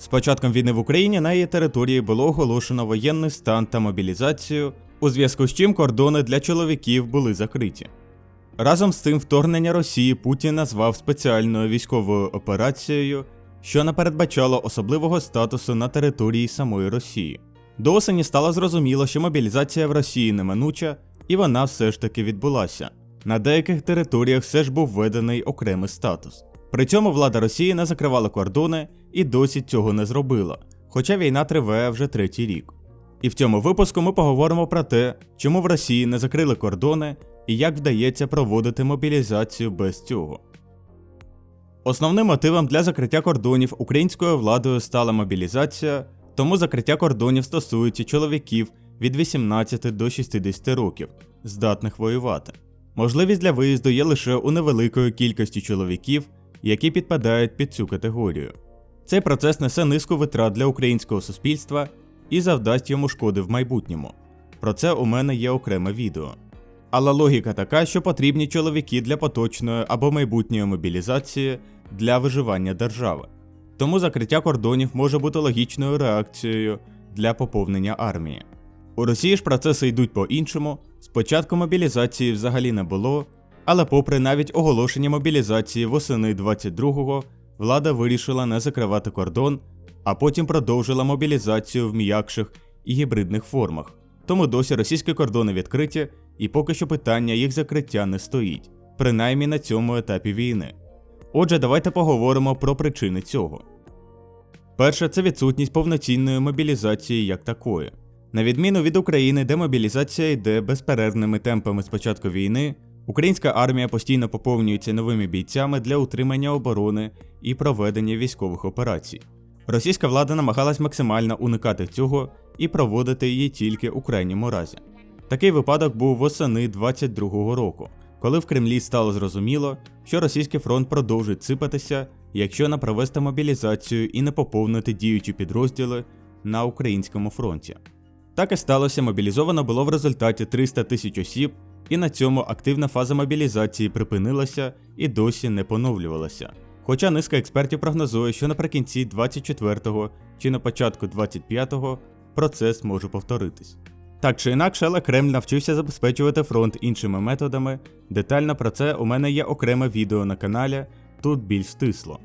З початком війни в Україні на її території було оголошено воєнний стан та мобілізацію, у зв'язку з чим кордони для чоловіків були закриті. Разом з цим вторгнення Росії Путін назвав спеціальною військовою операцією, що не передбачало особливого статусу на території самої Росії. До осені стало зрозуміло, що мобілізація в Росії неминуча, і вона все ж таки відбулася. На деяких територіях все ж був введений окремий статус. При цьому влада Росії не закривала кордони і досі цього не зробила, хоча війна триває вже третій рік. І в цьому випуску ми поговоримо про те, чому в Росії не закрили кордони і як вдається проводити мобілізацію без цього. Основним мотивом для закриття кордонів українською владою стала мобілізація, тому закриття кордонів стосується чоловіків від 18 до 60 років, здатних воювати. Можливість для виїзду є лише у невеликої кількості чоловіків, які підпадають під цю категорію. Цей процес несе низку витрат для українського суспільства і завдасть йому шкоди в майбутньому. Про це у мене є окреме відео. Але логіка така, що потрібні чоловіки для поточної або майбутньої мобілізації для виживання держави. Тому закриття кордонів може бути логічною реакцією для поповнення армії. У Росії ж процеси йдуть по-іншому. Спочатку мобілізації взагалі не було, але попри навіть оголошення мобілізації восени 22-го, влада вирішила не закривати кордон, а потім продовжила мобілізацію в м'якших і гібридних формах. Тому досі російські кордони відкриті, і поки що питання їх закриття не стоїть, принаймні на цьому етапі війни. Отже, давайте поговоримо про причини цього. Перше, це відсутність повноцінної мобілізації як такої. На відміну від України, де мобілізація йде безперервними темпами з початку війни, українська армія постійно поповнюється новими бійцями для утримання оборони і проведення військових операцій. Російська влада намагалась максимально уникати цього і проводити її тільки у крайньому разі. Такий випадок був восени 22-го року, коли в Кремлі стало зрозуміло, що російський фронт продовжить сипатися, якщо не провести мобілізацію і не поповнити діючі підрозділи на українському фронті. Так і сталося, мобілізовано було в результаті 300 тисяч осіб, і на цьому активна фаза мобілізації припинилася і досі не поновлювалася. Хоча низка експертів прогнозує, що наприкінці 24-го чи на початку 25-го процес може повторитись. Так чи інакше, але Кремль навчився забезпечувати фронт іншими методами. Детально про це у мене є окреме відео на каналі, тут більш стисло.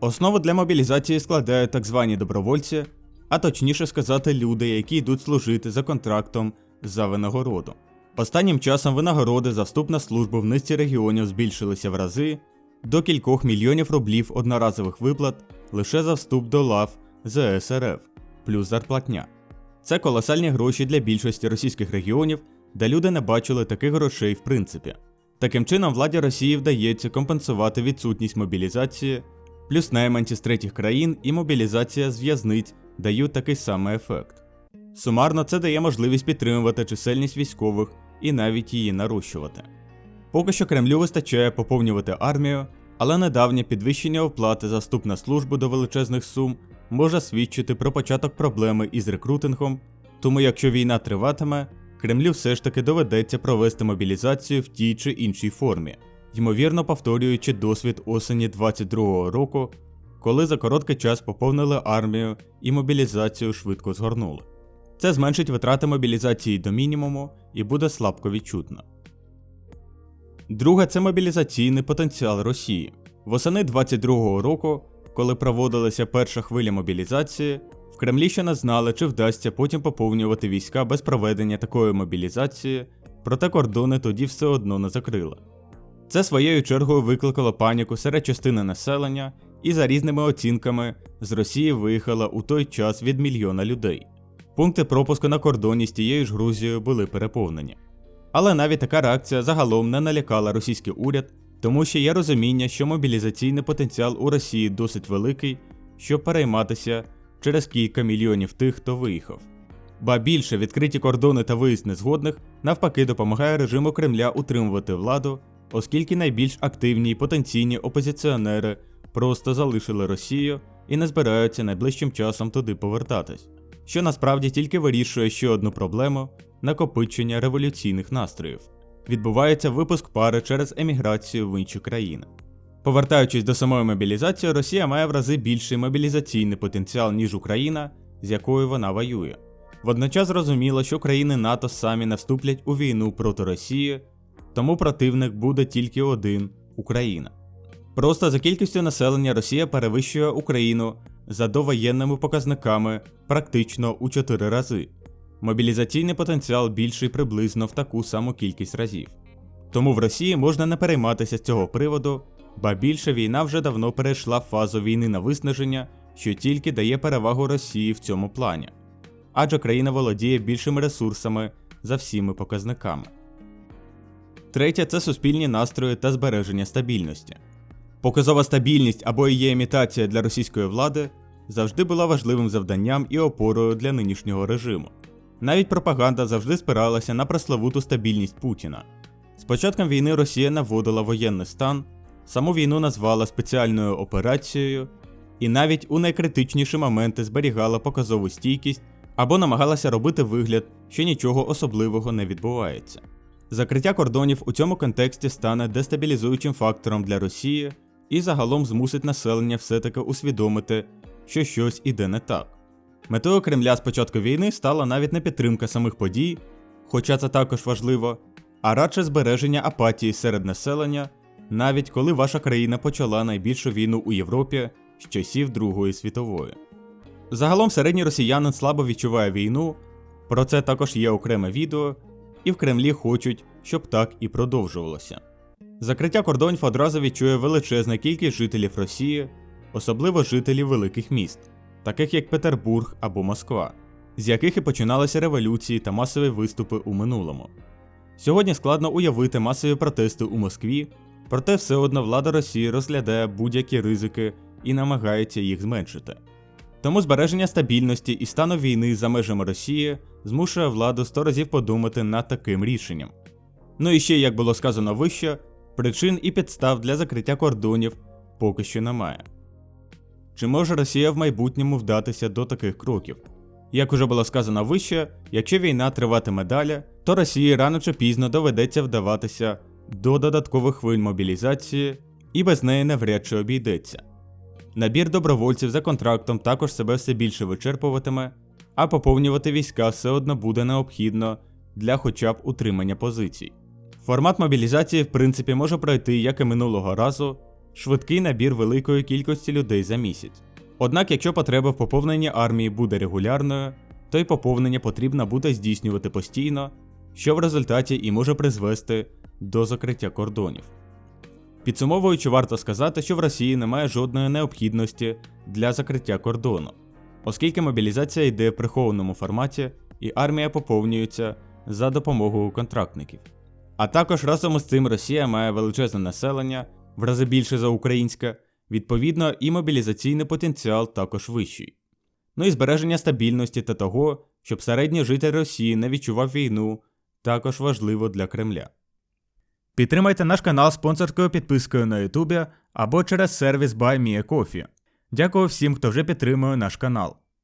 Основу для мобілізації складають так звані добровольці, а точніше сказати, люди, які йдуть служити за контрактом за винагороду. Останнім часом винагороди за вступ на службу в низці регіонів збільшилися в рази до кількох мільйонів рублів одноразових виплат лише за вступ до лав ЗСРФ, плюс зарплатня. Це колосальні гроші для більшості російських регіонів, де люди не бачили таких грошей в принципі. Таким чином, владі Росії вдається компенсувати відсутність мобілізації, плюс найманці з третіх країн і мобілізація з в'язниць дають такий самий ефект. Сумарно це дає можливість підтримувати чисельність військових і навіть її нарощувати. Поки що Кремлю вистачає поповнювати армію, але недавнє підвищення оплати за вступ на службу до величезних сум може свідчити про початок проблеми із рекрутингом, тому якщо війна триватиме, Кремлю все ж таки доведеться провести мобілізацію в тій чи іншій формі, ймовірно повторюючи досвід осені 22-го року, коли за короткий час поповнили армію і мобілізацію швидко згорнули. Це зменшить витрати мобілізації до мінімуму і буде слабко відчутно. Друге це мобілізаційний потенціал Росії. Восени 22-го року, коли проводилася перша хвиля мобілізації, в Кремлі ще не знали, чи вдасться потім поповнювати війська без проведення такої мобілізації, проте кордони тоді все одно не закрили. Це своєю чергою викликало паніку серед частини населення, і за різними оцінками з Росії виїхало у той час від мільйона людей. Пункти пропуску на кордоні з тією ж Грузією були переповнені. Але навіть така реакція загалом не налякала російський уряд, тому що є розуміння, що мобілізаційний потенціал у Росії досить великий, щоб перейматися через кілька мільйонів тих, хто виїхав. Ба більше відкриті кордони та виїзд незгодних навпаки допомагає режиму Кремля утримувати владу, оскільки найбільш активні і потенційні опозиціонери просто залишили Росію і не збираються найближчим часом туди повертатись, що насправді тільки вирішує ще одну проблему накопичення революційних настроїв. Відбувається випуск пари через еміграцію в інші країни. Повертаючись до самої мобілізації, Росія має в рази більший мобілізаційний потенціал, ніж Україна, з якою вона воює. Водночас зрозуміло, що країни НАТО самі не вступлять у війну проти Росії, тому противник буде тільки один Україна. Просто за кількістю населення Росія перевищує Україну за довоєнними показниками практично у 4 рази. Мобілізаційний потенціал більший приблизно в таку саму кількість разів. Тому в Росії можна не перейматися з цього приводу, ба більше війна вже давно перейшла фазу війни на виснаження, що тільки дає перевагу Росії в цьому плані. Адже країна володіє більшими ресурсами за всіми показниками. Третє це суспільні настрої та збереження стабільності. Показова стабільність або її імітація для російської влади завжди була важливим завданням і опорою для нинішнього режиму. Навіть пропаганда завжди спиралася на пресловуту стабільність Путіна. З початком війни Росія наводила воєнний стан, саму війну назвала спеціальною операцією і навіть у найкритичніші моменти зберігала показову стійкість або намагалася робити вигляд, що нічого особливого не відбувається. Закриття кордонів у цьому контексті стане дестабілізуючим фактором для Росії і загалом змусить населення все-таки усвідомити, що щось іде не так. Метою Кремля з початку війни стала навіть не підтримка самих подій, хоча це також важливо, а радше збереження апатії серед населення, навіть коли ваша країна почала найбільшу війну у Європі з часів Другої світової. Загалом середній росіянин слабо відчуває війну, про це також є окреме відео, і в Кремлі хочуть, щоб так і продовжувалося. Закриття кордонів одразу відчує величезна кількість жителів Росії, особливо жителів великих міст, таких як Петербург або Москва, з яких і починалися революції та масові виступи у минулому. Сьогодні складно уявити масові протести у Москві, проте все одно влада Росії розглядає будь-які ризики і намагається їх зменшити. Тому збереження стабільності і стану війни за межами Росії змушує владу сто разів подумати над таким рішенням. Ну і ще, як було сказано вище, причин і підстав для закриття кордонів поки що немає. Чи може Росія в майбутньому вдатися до таких кроків? Як уже було сказано вище, якщо війна триватиме далі, то Росії рано чи пізно доведеться вдаватися до додаткових хвиль мобілізації і без неї навряд чи обійдеться. Набір добровольців за контрактом також себе все більше вичерпуватиме, а поповнювати війська все одно буде необхідно для хоча б утримання позицій. Формат мобілізації, в принципі, може пройти, як і минулого разу, швидкий набір великої кількості людей за місяць. Однак, якщо потреба в поповненні армії буде регулярною, то й поповнення потрібно буде здійснювати постійно, що в результаті і може призвести до закриття кордонів. Підсумовуючи, варто сказати, що в Росії немає жодної необхідності для закриття кордону, оскільки мобілізація йде в прихованому форматі і армія поповнюється за допомогою контрактників. А також разом із цим Росія має величезне населення, в рази більше за українське, відповідно, і мобілізаційний потенціал також вищий. Ну і збереження стабільності та того, щоб середній житель Росії не відчував війну, також важливо для Кремля. Підтримайте наш канал спонсорською підпискою на Ютубі або через сервіс BuyMeACoffee. Дякую всім, хто вже підтримує наш канал.